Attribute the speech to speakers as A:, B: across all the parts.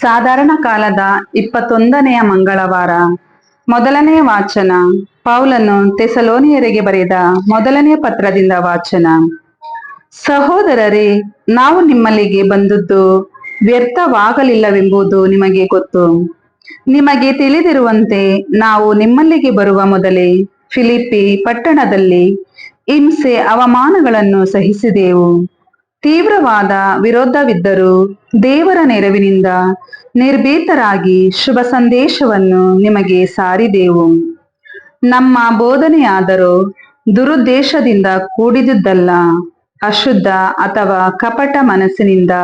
A: ಸಾಧಾರಣ ಕಾಲದ ಇಪ್ಪತ್ತೊಂದನೆಯ ಮಂಗಳವಾರ. ಮೊದಲನೆಯ ವಾಚನ. ಪೌಲನು ತೆಸಲೋನಿಯರಿಗೆ ಬರೆದ ಮೊದಲನೆಯ ಪತ್ರದಿಂದ ವಾಚನ. ಸಹೋದರರೇ, ನಾವು ನಿಮ್ಮಲ್ಲಿಗೆ ಬಂದದ್ದು ವ್ಯರ್ಥವಾಗಲಿಲ್ಲವೆಂಬುದು ನಿಮಗೆ ಗೊತ್ತು. ನಿಮಗೆ ತಿಳಿದಿರುವಂತೆ ನಾವು ನಿಮ್ಮಲ್ಲಿಗೆ ಬರುವ ಮೊದಲೇ ಫಿಲಿಪಿ ಪಟ್ಟಣದಲ್ಲಿ ಹಿಂಸೆ ಅವಮಾನಗಳನ್ನು ಸಹಿಸಿದೆವು. ತೀವ್ರವಾದ ವಿರೋಧವಿದ್ದರೂ ದೇವರ ನೆರವಿನಿಂದ ನಿರ್ಭೀತರಾಗಿ ಶುಭ ಸಂದೇಶವನ್ನು ನಿಮಗೆ ಸಾರಿದೆವು. ನಮ್ಮ ಬೋಧನೆಯಾದರೂ ದುರುದ್ದೇಶದಿಂದ ಕೂಡಿದುದಲ್ಲ ಅಶುದ್ಧ ಅಥವಾ ಕಪಟ ಮನಸ್ಸಿನಿಂದ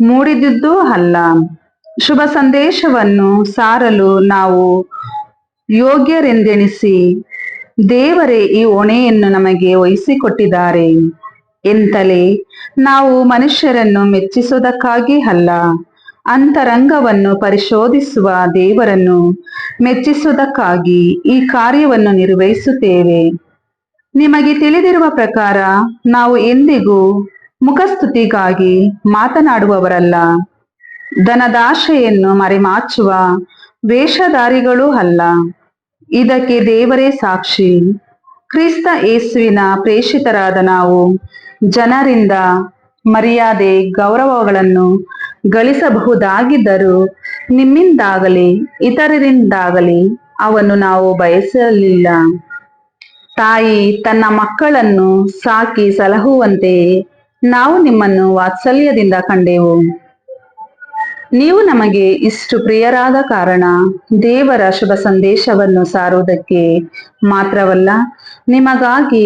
A: ಮೂಡಿದುದೂ ಅಲ್ಲ. ಶುಭ ಸಂದೇಶವನ್ನು ಸಾರಲು ನಾವು ಯೋಗ್ಯರೆಂದೆಣಿಸಿ ದೇವರೇ ಈ ಹೊಣೆಯನ್ನು ನಮಗೆ ವಹಿಸಿಕೊಟ್ಟಿದ್ದಾರೆ. ಎಂತಲೇ? ನಾವು ಮನುಷ್ಯರನ್ನು ಮೆಚ್ಚಿಸುವುದಕ್ಕಾಗಿ ಅಲ್ಲ, ಅಂತರಂಗವನ್ನು ಪರಿಶೋಧಿಸುವ ದೇವರನ್ನು ಮೆಚ್ಚಿಸುವುದಕ್ಕಾಗಿ ಈ ಕಾರ್ಯವನ್ನು ನಿರ್ವಹಿಸುತ್ತೇವೆ. ನಿಮಗೆ ತಿಳಿದಿರುವ ಪ್ರಕಾರ, ನಾವು ಎಂದಿಗೂ ಮುಖಸ್ತುತಿಗಾಗಿ ಮಾತನಾಡುವವರಲ್ಲ. ಧನದಾಶೆಯನ್ನು ಮರೆಮಾಚುವ ವೇಷಧಾರಿಗಳು ಅಲ್ಲ. ಇದಕ್ಕೆ ದೇವರೇ ಸಾಕ್ಷಿ. ಕ್ರಿಸ್ತ ಯೇಸುವಿನ ಪ್ರೇಷಿತರಾದ ನಾವು ಜನರಿಂದ ಮರ್ಯಾದೆ, ಗೌರವಗಳನ್ನು ಗಳಿಸಬಹುದಾಗಿದ್ದರೂ ನಿಮ್ಮಿಂದಾಗಲಿ ಇತರರಿಂದಾಗಲಿ ಅವನ್ನು ನಾವು ಬಯಸಲಿಲ್ಲ. ತಾಯಿ ತನ್ನ ಮಕ್ಕಳನ್ನು ಸಾಕಿ ಸಲಹುವಂತೆಯೇ ನಾವು ನಿಮ್ಮನ್ನು ವಾತ್ಸಲ್ಯದಿಂದ ಕಂಡೆವು. ನೀವು ನಮಗೆ ಇಷ್ಟು ಪ್ರಿಯರಾದ ಕಾರಣ ದೇವರ ಶುಭ ಸಂದೇಶವನ್ನು ಸಾರುವುದಕ್ಕೆ ಮಾತ್ರವಲ್ಲ, ನಿಮಗಾಗಿ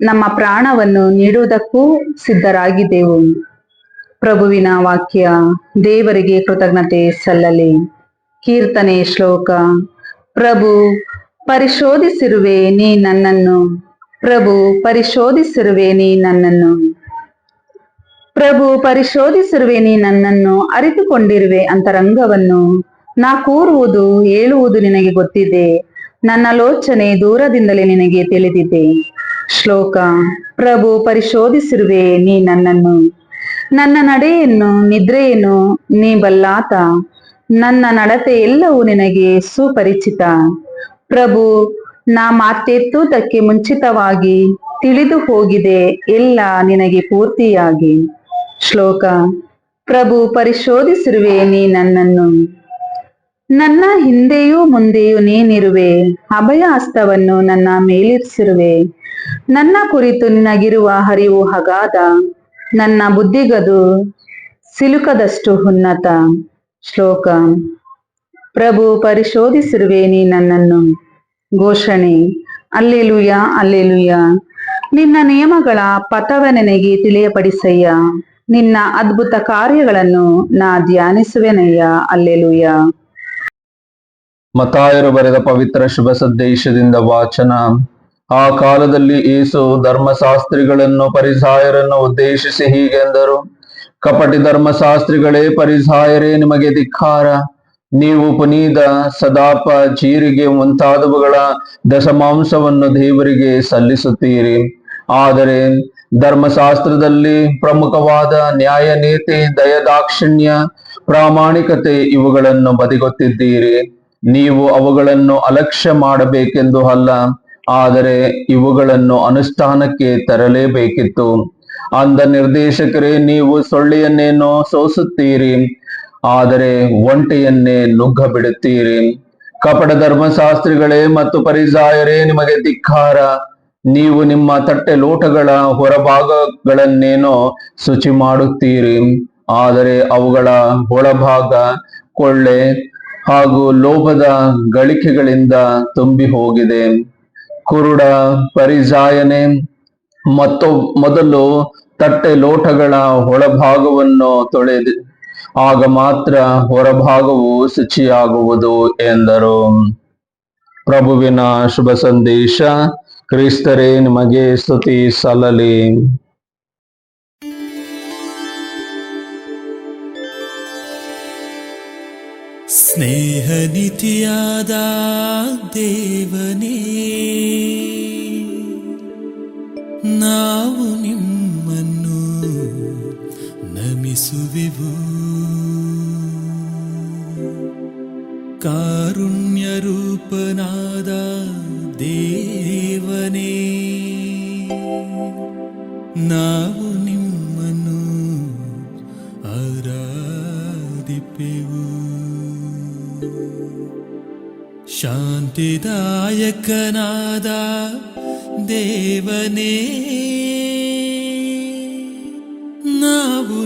A: ನಮ್ಮ ಪ್ರಾಣವನ್ನು ನೀಡುವುದಕ್ಕೂ ಸಿದ್ಧರಾಗಿದ್ದೆವು. ಪ್ರಭುವಿನ ವಾಕ್ಯ ದೇವರಿಗೆ ಕೃತಜ್ಞತೆ ಸಲ್ಲಲಿ. ಕೀರ್ತನೆ ಶ್ಲೋಕ, ಪ್ರಭು, ಪರಿಶೋಧಿಸಿರುವೆ ನೀ ನನ್ನನ್ನು. ಪ್ರಭು, ಪರಿಶೋಧಿಸಿರುವೆ ನೀ ನನ್ನನ್ನು. ಪ್ರಭು, ಪರಿಶೋಧಿಸಿರುವೆ ನೀ ನನ್ನನ್ನು. ಅರಿತುಕೊಂಡಿರುವೆ ಅಂತರಂಗವನ್ನು. ನಾ ಕೂರುವುದು ಹೇಳುವುದು ನಿನಗೆ ಗೊತ್ತಿದೆ. ನನ್ನ ಲೋಚನೆ ದೂರದಿಂದಲೇ ನಿನಗೆ ತಿಳಿದಿದೆ. ಶ್ಲೋಕ, ಪ್ರಭು, ಪರಿಶೋಧಿಸಿರುವೆ ನೀ ನನ್ನನ್ನು. ನನ್ನ ನಡೆಯನ್ನು, ನಿದ್ರೆಯನ್ನು ನೀ ಬಲ್ಲಾತ. ನನ್ನ ನಡತೆ ಎಲ್ಲವೂ ನಿನಗೆ ಸುಪರಿಚಿತ. ಪ್ರಭು, ನಾ ಮಾತೆತ್ತುವುದಕ್ಕೆ ಮುಂಚಿತವಾಗಿ ತಿಳಿದು ಹೋಗಿದೆ ಎಲ್ಲ ನಿನಗೆ ಪೂರ್ತಿಯಾಗಿ. ಶ್ಲೋಕ, ಪ್ರಭು, ಪರಿಶೋಧಿಸಿರುವೆ ನೀ ನನ್ನನ್ನು. ನನ್ನ ಹಿಂದೆಯೂ ಮುಂದೆಯೂ ನೀನಿರುವೆ. ಅಭಯ ಹಸ್ತವನ್ನು ನನ್ನ ಮೇಲಿರಿಸಿರುವೆ. ನನ್ನ ಕುರಿತು ನಿನಗಿರುವ ಹರಿವು ಹಗಾದ ನನ್ನ ಬುದ್ಧಿಗದು ಸಿಲುಕದಷ್ಟು ಉನ್ನತ. ಶ್ಲೋಕ. ಪ್ರಭು ಪರಿಶೋಧಿಸಿರುವೆ ನೀ ನನ್ನನ್ನು? ಘೋಷಣೆ. ಅಲ್ಲೆಲುಯ ಅಲ್ಲೆಲುಯ ನಿನ್ನ ನಿಯಮಗಳ ಪಥವ ನನಗೆ ತಿಳಿಯಪಡಿಸಯ್ಯ. ನಿನ್ನ ಅದ್ಭುತ ಕಾರ್ಯಗಳನ್ನು ನಾ ಧ್ಯಾನಿಸುವೆನಯ್ಯ. ಅಲ್ಲೆಲುಯ
B: ಮತಾಯರು ಬರೆದ ಪವಿತ್ರ ಶುಭ ಸಂದೇಶದಿಂದ ವಾಚನ. ಆ ಕಾಲದಲ್ಲಿ ಏಸು ಧರ್ಮಶಾಸ್ತ್ರಿಗಳನ್ನು ಪರಿಸಾಯರನ್ನು ಉದ್ದೇಶಿಸಿ ಹೀಗೆಂದರು. ಕಪಟಿ ಧರ್ಮಶಾಸ್ತ್ರಿಗಳೇ ಪರಿಸಾಯರೇ ನಿಮಗೆ ಧಿಕ್ಕಾರ. ನೀವು ಪುನೀದ ಸದಾಪ, ಜೀರಿಗೆ ಮುಂತಾದವುಗಳ ದಶಮಾಂಶವನ್ನು ದೇವರಿಗೆ ಸಲ್ಲಿಸುತ್ತೀರಿ. ಆದರೆ ಧರ್ಮಶಾಸ್ತ್ರದಲ್ಲಿ ಪ್ರಮುಖವಾದ ನ್ಯಾಯ ನೀತಿ ದಯದಾಕ್ಷಿಣ್ಯ, ಪ್ರಾಮಾಣಿಕತೆ ಇವುಗಳನ್ನು ಬದಿಗೊತ್ತಿದ್ದೀರಿ. ನೀವು ಅವುಗಳನ್ನು ಅಲಕ್ಷ್ಯ ಮಾಡಬೇಕೆಂದು ಅಲ್ಲ ಆದರೆ ಇವುಗಳನ್ನು ಅನುಷ್ಠಾನಕ್ಕೆ ತರಲೇಬೇಕಿತ್ತು. ಅಂದ ನಿರ್ದೇಶಕರೇ, ನೀವು ಸೊಳ್ಳೆಯನ್ನೇನೋ ಸೋಸುತ್ತೀರಿ, ಆದರೆ ಒಂಟೆಯನ್ನೇ ನುಗ್ಗ ಬಿಡುತ್ತೀರಿ ಕಪಟ ಧರ್ಮಶಾಸ್ತ್ರಿಗಳೇ ಮತ್ತು ಪರಿಸಾಯರೇ, ನಿಮಗೆ ಧಿಕ್ಕಾರ. ನೀವು ನಿಮ್ಮ ತಟ್ಟೆ ಲೋಟಗಳ ಹೊರಭಾಗಗಳನ್ನೇನೋ ಶುಚಿ ಮಾಡುತ್ತೀರಿ ಆದರೆ ಅವುಗಳ ಒಳಭಾಗ ಕೊಳ್ಳೆ ಹಾಗೂ ಲೋಭದ ಗಳಿಕೆಗಳಿಂದ ತುಂಬಿ ಹೋಗಿದೆ ಕುರುಡ ಪರಿಜಾಯನೆ. ಮತ್ತು ಮೊದಲು ತಟ್ಟೆ ಲೋಟಗಳ ಒಳಭಾಗವನ್ನು ತೊಳೆದು, ಆಗ ಮಾತ್ರ ಹೊರಭಾಗವು ಶುಚಿಯಾಗುವುದು ಎಂದರು. ಪ್ರಭುವಿನ ಶುಭ ಸಂದೇಶ ಕ್ರಿಸ್ತರೇ, ನಿಮಗೆ ಸ್ತುತಿ ಸಲ್ಲಲಿ.
C: ಸ್ನೇಹನಿಧಿಯಾದ ದೇವನೇ ನಾವು ನಿಮ್ಮನ್ನು ನಮಿಸುವೆವು ಕಾರುಣ್ಯ ರೂಪನಾದ ದೇವನೇ ನಾವು ಆರಾಧಿಪೆವು ಶಾಂತಿದಾಯಕನಾದ ದೇವನೇ ನಾವು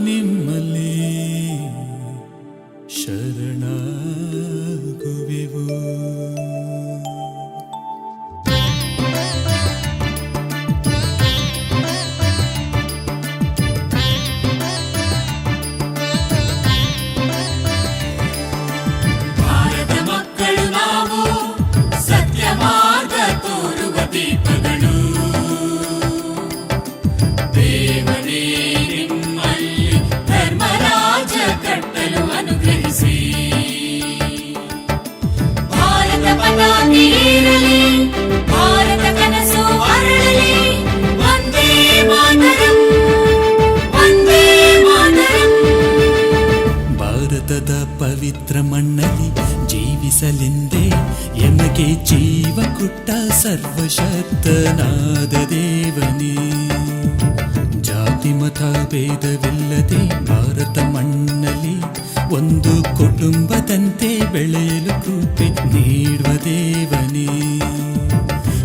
C: ಸರ್ವಶಕ್ತನಾದ ದೇವನೇ, ಜಾತಿ, ಮತ, ಭೇದವಿಲ್ಲದೆ ಭಾರತ ಮಣ್ಣಲ್ಲಿ ಒಂದು ಕುಟುಂಬದಂತೆ ಬೆಳೆಯಲು ಕೃಪೆ ನೀಡುವ ದೇವನೇ.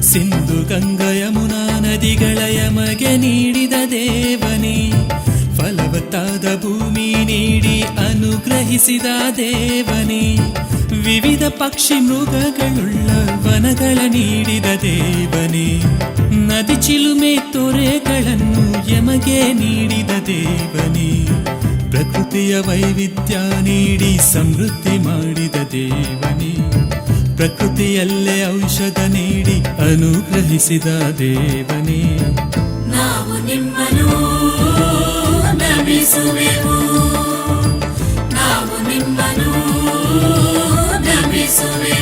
C: ಸಿಂಧು ಗಂಗಾ ಯಮುನಾ ನದಿಗಳ ಯಮಗೆ ನೀಡಿದ ದೇವನೇ, ಫಲವತ್ತಾದ ಭೂಮಿ ನೀಡಿ ಅನುಗ್ರಹಿಸಿದ ದೇವನೇ, ವಿವಿಧ ಪಕ್ಷಿ ಮೃಗಗಳುಳ್ಳ ವನಗಳ ನೀಡಿದ ದೇವನೇ, ನದಿ ಚಿಲುಮೆ ತೊರೆಗಳನ್ನು ಯಮಗೆ ನೀಡಿದ ದೇವನೇ, ಪ್ರಕೃತಿಯ ವೈವಿಧ್ಯ ನೀಡಿ ಸಮೃದ್ಧಿ ಮಾಡಿದ ದೇವನೇ, ಪ್ರಕೃತಿಯಲ್ಲೇ ಔಷಧ ನೀಡಿ ಅನುಗ್ರಹಿಸಿದ ದೇವನೇ.
D: ನಾವು ನಿಮ್ಮನು ನಮಿಸುವೆವು.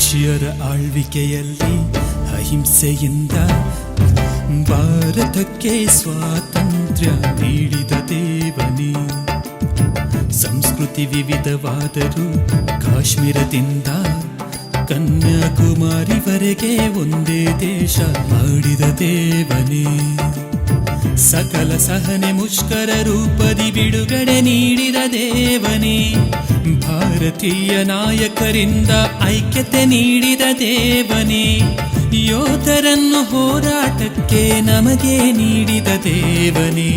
C: ವಿದೇಶಿಯರ ಆಳ್ವಿಕೆಯಲ್ಲಿ ಅಹಿಂಸೆಯಿಂದ ಭಾರತಕ್ಕೆ ಸ್ವಾತಂತ್ರ್ಯ ನೀಡಿದ ದೇವನೇ ಸಂಸ್ಕೃತಿ ವಿವಿಧವಾದರೂ ಕಾಶ್ಮೀರದಿಂದ ಕನ್ಯಾಕುಮಾರಿವರೆಗೆ ಒಂದೇ ದೇಶ ಮಾಡಿದ ದೇವನೇ ಸಕಲ ಸಹನೆ ಮುಷ್ಕರ ರೂಪದಿ ಬಿಡುಗಡೆ ನೀಡಿದ ದೇವನೇ, ಭಾರತೀಯ ನಾಯಕರಿಂದ ಐಕ್ಯತೆ ನೀಡಿದ ದೇವನೇ, ಯೋಧರನ್ನು ಹೋರಾಟಕ್ಕೆ ನಮಗೆ ನೀಡಿದ ದೇವನೇ,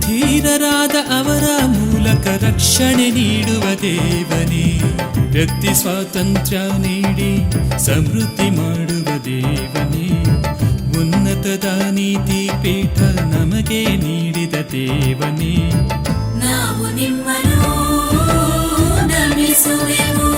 C: ಧೀರರಾದ ಅವರ ಮೂಲಕ ರಕ್ಷಣೆ ನೀಡುವ ದೇವನೇ ವ್ಯಕ್ತಿ ಸ್ವಾತಂತ್ರ್ಯ ನೀಡಿ ಸಮೃದ್ಧಿ ಮಾಡುವ ದೇವನೇ. ಉನ್ನತದ ನೀತಿ ಪೀಠ ನಮಗೆ ನೀಡಿದ ದೇವನೇ
D: ನಾವು ನಿಮ್ಮನ್ನು ನಮಿಸುವೆವು.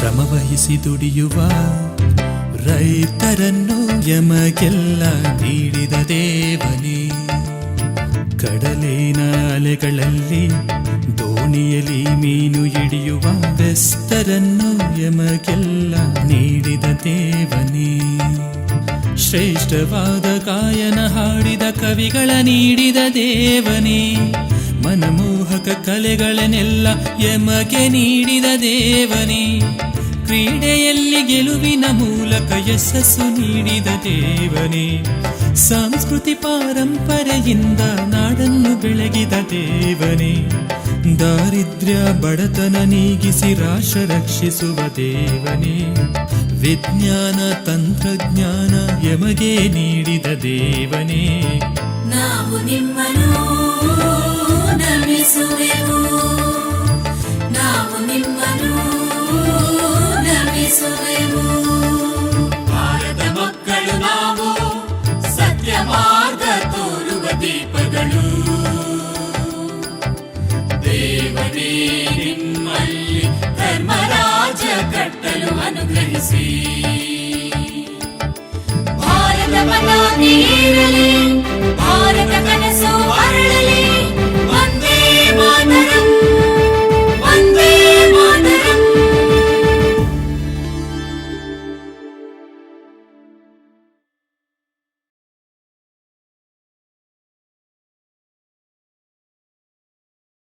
C: ಶ್ರಮವಹಿಸಿ ದುಡಿಯುವ ರೈತರನ್ನು ಯಮಗೆಲ್ಲ ನೀಡಿದ ದೇವನೇ. ಕಡಲಿನ ಅಲೆಗಳಲ್ಲಿ ದೋಣಿಯಲ್ಲಿ ಮೀನು ಹಿಡಿಯುವ ಬೆಸ್ತರನ್ನು ಯಮಗೆಲ್ಲ ನೀಡಿದ ದೇವನೇ. ಶ್ರೇಷ್ಠವಾದ ಗಾಯನ ಹಾಡಿದ ಕವಿಗಳ ನೀಡಿದ ದೇವನೇ. ಮನಮೋಹಕ ಕಲೆಗಳನ್ನೆಲ್ಲ ಯಮಗೆ ನೀಡಿದ ದೇವನೇ, ಕ್ರೀಡೆಯಲ್ಲಿ ಗೆಲುವಿನ ಮೂಲಕ ಯಶಸ್ಸು ನೀಡಿದ ದೇವನೇ. ಸಂಸ್ಕೃತಿ ಪಾರಂಪರೆಯಿಂದ ನಾಡನ್ನು ಬೆಳಗಿದ ದೇವನೇ, ದಾರಿದ್ರ್ಯ ಬಡತನ ನೀಗಿಸಿ ರಾಶ ರಕ್ಷಿಸುವ ದೇವನೇ. ವಿಜ್ಞಾನ, ತಂತ್ರಜ್ಞಾನ ಯಮಗೆ ನೀಡಿದ ದೇವನೇ.
D: ನಾವು ನಿಮ್ಮನ್ನು ನಮಿಸುವೆವು ನಾವು ನಿಮ್ಮನ್ನು ನಮಿಸುವೆವು ಭಾರತ ಮಕ್ಕಳು ನಾವು ಸತ್ಯ ಮಾರ್ಗ ತೋರುವ ದೀಪಗಳು ದೇವನೇ ನಿಮ್ಮಲ್ಲಿ ಧರ್ಮರಾಜ ಕಟ್ಟಲು ಅನುಗ್ರಹಿಸಿ ಭಾರತ ಪತಾಕೆ ಏರಲಿ